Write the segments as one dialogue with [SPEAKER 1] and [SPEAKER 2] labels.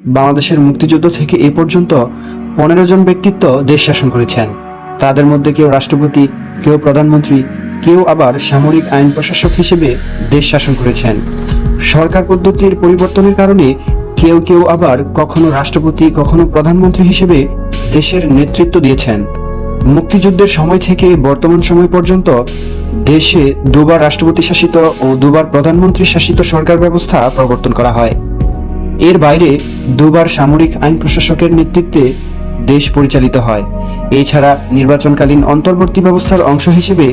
[SPEAKER 1] বাংলাদেশের মুক্তিযুদ্ধ থেকে এ পর্যন্ত পনেরো জন ব্যক্তিত্ব দেশ শাসন করেছেন। তাদের মধ্যে কেউ রাষ্ট্রপতি, কেউ প্রধানমন্ত্রী, কেউ আবার সামরিক আইন প্রশাসক হিসেবে দেশ শাসন করেছেন। সরকার পদ্ধতির পরিবর্তনের কারণে কেউ কেউ আবার কখনো রাষ্ট্রপতি, কখনো প্রধানমন্ত্রী হিসেবে দেশের নেতৃত্ব দিয়েছেন। মুক্তিযুদ্ধের সময় থেকে বর্তমান সময় পর্যন্ত দেশে দুবার রাষ্ট্রপতি শাসিত ও দুবার প্রধানমন্ত্রী শাসিত সরকার ব্যবস্থা প্রবর্তন করা হয়। এর বাইরে দুবার সামরিক আইন প্রশাসকের নেতৃত্বে দেশ পরিচালিত হয়। এছাড়া নির্বাচনকালীন অন্তর্বর্তী ব্যবস্থার অংশ হিসেবে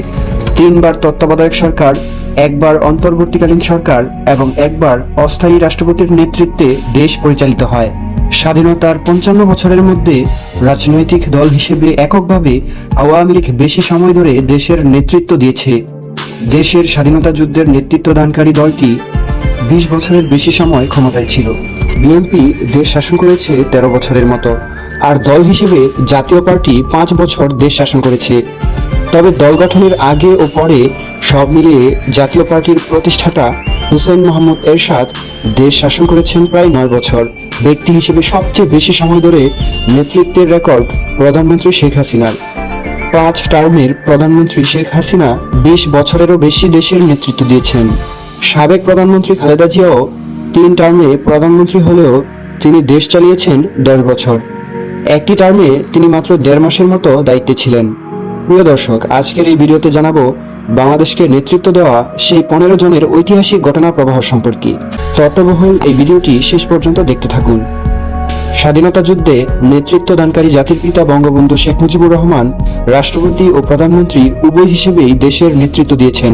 [SPEAKER 1] তিনবার তত্ত্বাবধায়ক সরকার, একবার অন্তর্বর্তীকালীন সরকার এবং একবার অস্থায়ী রাষ্ট্রপতির নেতৃত্বে দেশ পরিচালিত হয়। স্বাধীনতার পঞ্চান্ন বছরের মধ্যে রাজনৈতিক দল হিসেবে এককভাবে আওয়ামী লীগ বেশি সময় ধরে দেশের নেতৃত্ব দিয়েছে। দেশের স্বাধীনতা যুদ্ধের নেতৃত্বদানকারী দলটি বিশ বছরের বেশি সময় ক্ষমতায় ছিল। বিএনপি দেশ শাসন করেছে তেরো বছরের মতো, আর দল হিসেবে জাতীয় পার্টি পাঁচ বছর দেশ শাসন করেছে। তবে দল গঠনের আগে ও পরে সব মিলিয়ে জাতীয় পার্টির প্রতিষ্ঠাতা হুসেন মোহাম্মদ এরশাদ দেশ শাসন করেছেন প্রায় নয় বছর। ব্যক্তি হিসেবে সবচেয়ে বেশি সময় ধরে নেতৃত্বের রেকর্ড প্রধানমন্ত্রী শেখ হাসিনার। পাঁচ টার্মের প্রধানমন্ত্রী শেখ হাসিনা বিশ বছরেরও বেশি দেশের নেতৃত্ব দিয়েছেন। সাবেক প্রধানমন্ত্রী খালেদা জিয়াও তিন টার্মে প্রধানমন্ত্রী হলেও তিনি দেশ চালিয়েছেন দশ বছর। একটি টার্মে তিনি মাত্র দেড় মাসের মতো দায়িত্বে ছিলেন। প্রিয় দর্শক, আজকের এই ভিডিওতে জানাব বাংলাদেশকে নেতৃত্ব দেওয়া সেই পনেরো জনের ঐতিহাসিক ঘটনা প্রবাহ সম্পর্কে। তত্ত্ববহুল এই ভিডিওটি শেষ পর্যন্ত দেখতে থাকুন। স্বাধীনতা যুদ্ধে নেতৃত্ব দানকারী জাতির পিতা বঙ্গবন্ধু শেখ মুজিবুর রহমান, রাষ্ট্রপতি ও প্রধানমন্ত্রী উভয় হিসেবেই দেশের নেতৃত্ব দিয়েছেন।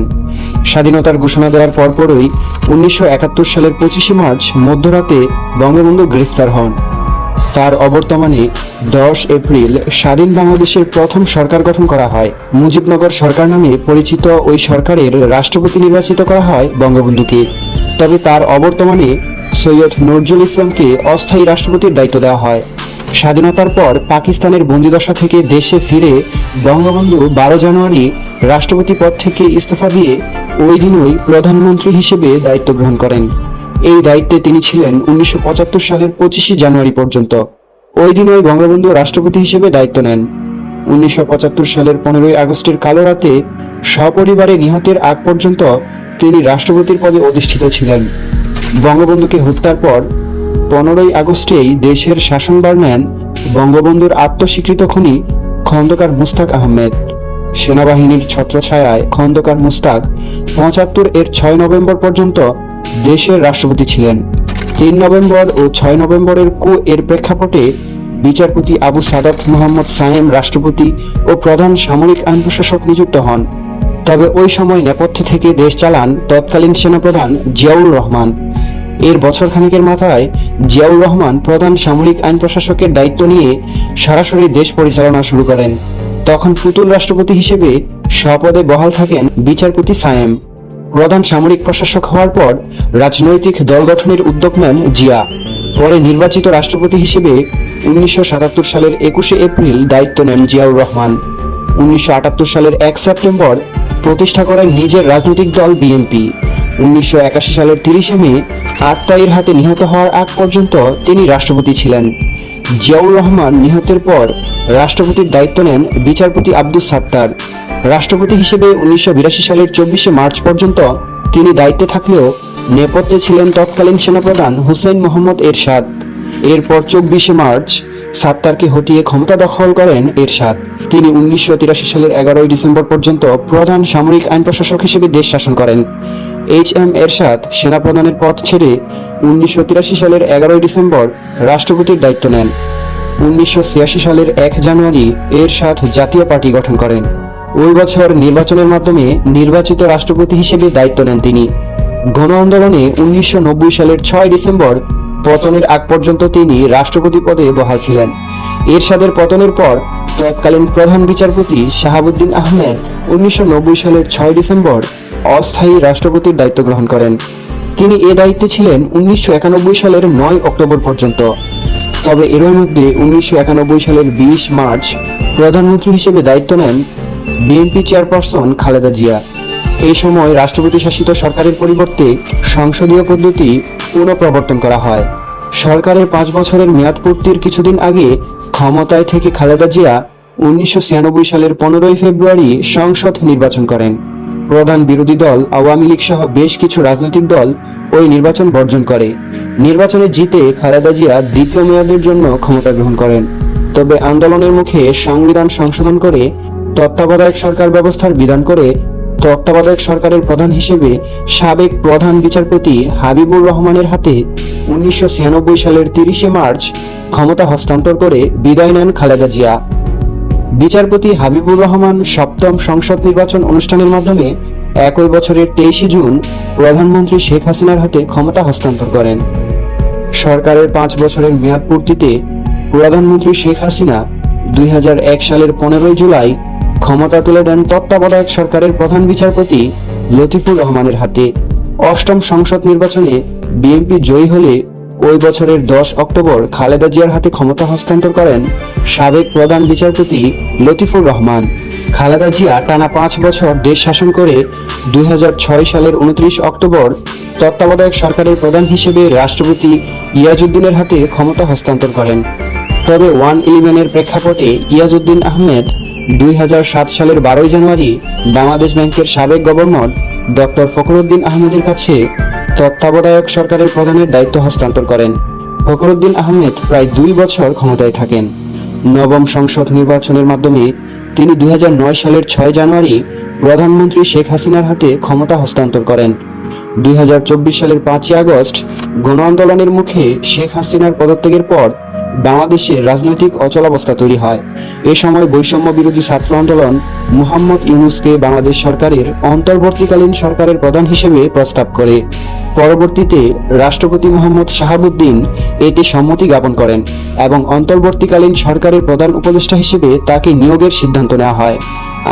[SPEAKER 1] স্বাধীনতার ঘোষণা দেওয়ার পরপরই উনিশশো একাত্তর সালের পঁচিশে মার্চ মধ্যরাতে বঙ্গবন্ধু গ্রেফতার হন। তার অবর্তমানে দশ এপ্রিল স্বাধীন বাংলাদেশের প্রথম সরকার গঠন করা হয়। মুজিবনগর সরকার নামে পরিচিত ওই সরকারের রাষ্ট্রপতি নির্বাচিত করা হয় বঙ্গবন্ধুকে। তবে তার অবর্তমানে সৈয়দ নজরুল ইসলামকে অস্থায়ী রাষ্ট্রপতির দায়িত্ব দেওয়া হয়। স্বাধীনতার পর পাকিস্তানের বন্দিদশা থেকে দেশে ফিরে বঙ্গবন্ধু বারো জানুয়ারি রাষ্ট্রপতি পদ থেকে ইস্তফা দিয়ে ওই দিনই প্রধানমন্ত্রী হিসেবে দায়িত্ব গ্রহণ করেন। এই দায়িত্বে তিনি ছিলেন উনিশশো পঁচাত্তর সালের পঁচিশে জানুয়ারি পর্যন্ত। ওই দিনই বঙ্গবন্ধু রাষ্ট্রপতি হিসেবে দায়িত্ব নেন। উনিশশো পঁচাত্তর সালের পনেরোই আগস্টের কালো রাতে সপরিবারে নিহতের আগ পর্যন্ত তিনি রাষ্ট্রপতির পদে অধিষ্ঠিত ছিলেন। বঙ্গবন্ধুকে হত্যার পর পনেরোই আগস্টেই দেশের শাসনভার নেন বঙ্গবন্ধুর আত্মস্বীকৃত খনি খন্দকার মুস্তাক আহমেদ। সেনাবাহিনীর ছত্রছায়ায় খন্দকার মুস্তাক পঁচাত্তর এর ছয় নভেম্বর পর্যন্ত দেশের রাষ্ট্রপতি ছিলেন। তিন নভেম্বর ও ছয় নভেম্বরের কু এর প্রেক্ষাপটে বিচারপতি আবু সাদাত মোহাম্মদ সায়েম রাষ্ট্রপতি ও প্রধান সামরিক আইন প্রশাসক নিযুক্ত হন। তবে ওই সময় নেপথ্যে থেকে দেশ চালান তৎকালীন সেনাপ্রধান জিয়াউর রহমান। এর বছর খানেকের মাথায় জিয়াউর রহমান প্রধান সামরিক আইন প্রশাসকের দায়িত্ব নিয়ে সরাসরি দেশ পরিচালনা শুরু করেন। তখন পুতুল রাষ্ট্রপতি হিসেবে স্বপদে বহাল থাকেন বিচারপতি সায়েম। প্রধান সামরিক প্রশাসক হওয়ার পর রাজনৈতিক দল গঠনের উদ্যোগ নেন জিয়া। পরে নির্বাচিত রাষ্ট্রপতি হিসেবে উনিশশো সাতাত্তর সালের একুশে এপ্রিল দায়িত্ব নেন জিয়াউর রহমান। উনিশশো আটাত্তর সালের এক সেপ্টেম্বর প্রতিষ্ঠা করেন নিজের রাজনৈতিক দল বিএনপি। উনিশশো একাশি সালের তিরিশে মে আত্মাইয়ের হাতে নিহত হওয়ার আগ পর্যন্ত তিনি রাষ্ট্রপতি ছিলেন। জিয়াউর রহমান নিহতের পর রাষ্ট্রপতির দায়িত্ব নেন বিচারপতি আব্দুস সাত্তার। রাষ্ট্রপতি হিসেবে উনিশশো বিরাশি সালের চব্বিশে মার্চ পর্যন্ত তিনি দায়িত্বে থাকলেও নেপথ্যে ছিলেন তৎকালীন সেনাপ্রধান হুসেন মোহাম্মদ এরশাদ। এরপর চব্বিশে মার্চ সাত্তারকে হটিয়ে ক্ষমতা দখল করেন এরশাদ। তিনি উনিশশো সালের এগারোই ডিসেম্বর পর্যন্ত প্রধান সামরিক আইন প্রশাসক হিসেবে দেশ শাসন করেন। এইচ এম এরশাদ সেনাপ্রধানের পদ ছেড়ে উনিশশো সালের এগারোই ডিসেম্বর রাষ্ট্রপতির দায়িত্ব নেন। উনিশশো ছিয়াশি সালের এক জানুয়ারি এরশাদ জাতীয় পার্টি গঠন করেন। ওই বছর নির্বাচনের মাধ্যমে নির্বাচিত রাষ্ট্রপতি হিসেবে দায়িত্ব নেন তিনি। গণ আন্দোলনে উনিশশো নব্বই সালের ছয় ডিসেম্বর পতনের আগ পর্যন্ত তিনি রাষ্ট্রপতি পদে বহাল ছিলেন। এরশাদের পতনের পর তৎকালীন প্রধান বিচারপতি শাহাবুদ্দিন আহমেদ উনিশশো নব্বই সালের ছয় ডিসেম্বর অস্থায়ী রাষ্ট্রপতির দায়িত্ব গ্রহণ করেন। তিনি এ দায়িত্বে ছিলেন উনিশশো একানব্বই সালের নয় অক্টোবর পর্যন্ত। তবে এরই মধ্যে উনিশশো একানব্বই সালের বিশ মার্চ প্রধানমন্ত্রী হিসেবে দায়িত্ব নেন বিএনপি চেয়ারপারসন খালেদা জিয়া। এই সময় রাষ্ট্রপতি শাসিত সরকারের পরিবর্তে সংসদীয় পদ্ধতি পুনঃপ্রবর্তন করা হয়। সরকারের পাঁচ বছরের মেয়াদ পূর্তির কিছুদিন আগে ক্ষমতায় থেকে খালেদা জিয়া উনিশশো ছিয়ানব্বই সালের পনেরোই ফেব্রুয়ারি সংসদ নির্বাচন করেন। প্রধান বিরোধী দল, আওয়ামী লীগ সহ বেশ কিছু রাজনৈতিক দল ওই নির্বাচন বর্জন করে। নির্বাচনে জিতে খালেদা জিয়া দ্বিতীয় মেয়াদের জন্য ক্ষমতা গ্রহণ করেন। তবে আন্দোলনের মুখে সংবিধান সংশোধন করে তত্ত্বাবধায়ক সরকার ব্যবস্থার বিধান করে তত্ত্বাবধায়ক সরকারের প্রধান হিসেবে সাবেক প্রধান বিচারপতি হাবিবুর রহমানের হাতে উনিশশো ছিয়ানব্বই সালের তিরিশে মার্চ ক্ষমতা হস্তান্তর করে বিদায় নেন খালেদা জিয়া। বিচারপতি হাবিবুর রহমান সপ্তম সংসদ নির্বাচন অনুষ্ঠানের মাধ্যমে একই বছরের তেইশে জুন প্রধানমন্ত্রী শেখ হাসিনার হাতে ক্ষমতা হস্তান্তর করেন। সরকারের পাঁচ বছরের মেয়াদ পূর্তিতে প্রধানমন্ত্রী শেখ হাসিনা দুই হাজার এক সালের পনেরোই জুলাই ক্ষমতা তুলে দেন তত্ত্বাবধায়ক সরকারের প্রধান বিচারপতি লতিফুর রহমানের হাতে। অষ্টম সংসদ নির্বাচনে বিএনপি জয়ী হলে ওই বছরের দশ অক্টোবর খালেদা জিয়ার হাতে ক্ষমতা হস্তান্তর করেন সাবেক প্রধান বিচারপতি লতিফুর রহমান। খালেদা জিয়া টানা পাঁচ বছর দেশ শাসন করে দুই হাজার ছয় সালের উনত্রিশ অক্টোবর তত্ত্বাবধায়ক সরকারের প্রধান হিসেবে রাষ্ট্রপতি ইয়াজউদ্দিনের হাতে ক্ষমতা হস্তান্তর করেন। তবে ওয়ান ইলেভেনের প্রেক্ষাপটে ইয়াজউদ্দিন আহমেদ দুই হাজার সাত সালের বারোই জানুয়ারি বাংলাদেশ ব্যাংকের সাবেক গভর্নর ডক্টর ফখরুদ্দিন আহমেদের কাছে তত্ত্বাবধায়ক সরকারের প্রধানের দায়িত্ব হস্তান্তর করেন। ফখরুদ্দিন আহমেদ প্রায় দুই বছর ক্ষমতায় থাকেন। নবম সংসদ নির্বাচনের মাধ্যমে তিনি দুই হাজার নয় সালের ছয় জানুয়ারি প্রধানমন্ত্রী শেখ হাসিনার হাতে ক্ষমতা হস্তান্তর করেন। দুই হাজার চব্বিশ সালের পাঁচই আগস্ট গণ আন্দোলনের মুখে শেখ হাসিনার পদত্যাগের পর বাংলাদেশে রাজনৈতিক অচলাবস্থা তৈরি হয়। এ সময় বৈষম্য বিরোধী ছাত্র আন্দোলন মুহাম্মদ ইউনুসকে বাংলাদেশ সরকারের অন্তর্বর্তীকালীন সরকারের প্রধান হিসেবে প্রস্তাব করে। পরবর্তীতে রাষ্ট্রপতি মোহাম্মদ শাহাবুদ্দিন এতে সম্মতি জ্ঞাপন করেন এবং অন্তর্বর্তীকালীন সরকারের প্রধান উপদেষ্টা হিসেবে তাকে নিয়োগের সিদ্ধান্ত নেওয়া হয়।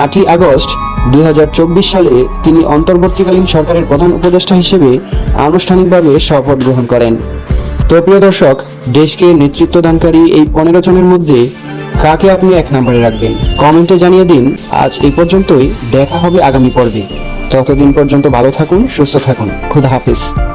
[SPEAKER 1] আটই আগস্ট দুই হাজার চব্বিশ সালে তিনি অন্তর্বর্তীকালীন সরকারের প্রধান উপদেষ্টা হিসেবে আনুষ্ঠানিকভাবে শপথ গ্রহণ করেন। তো প্রিয় দর্শক, দেশকে নেতৃত্ব দানকারী এই পনেরো জনের মধ্যে কাকে আপনি এক নম্বরে রাখবেন? কমেন্টে জানিয়ে দিন। আজ এই পর্যন্তই। দেখা হবে আগামী পর্বে। ততদিন পর্যন্ত ভালো থাকুন, সুস্থ থাকুন। খুদা হাফিজ।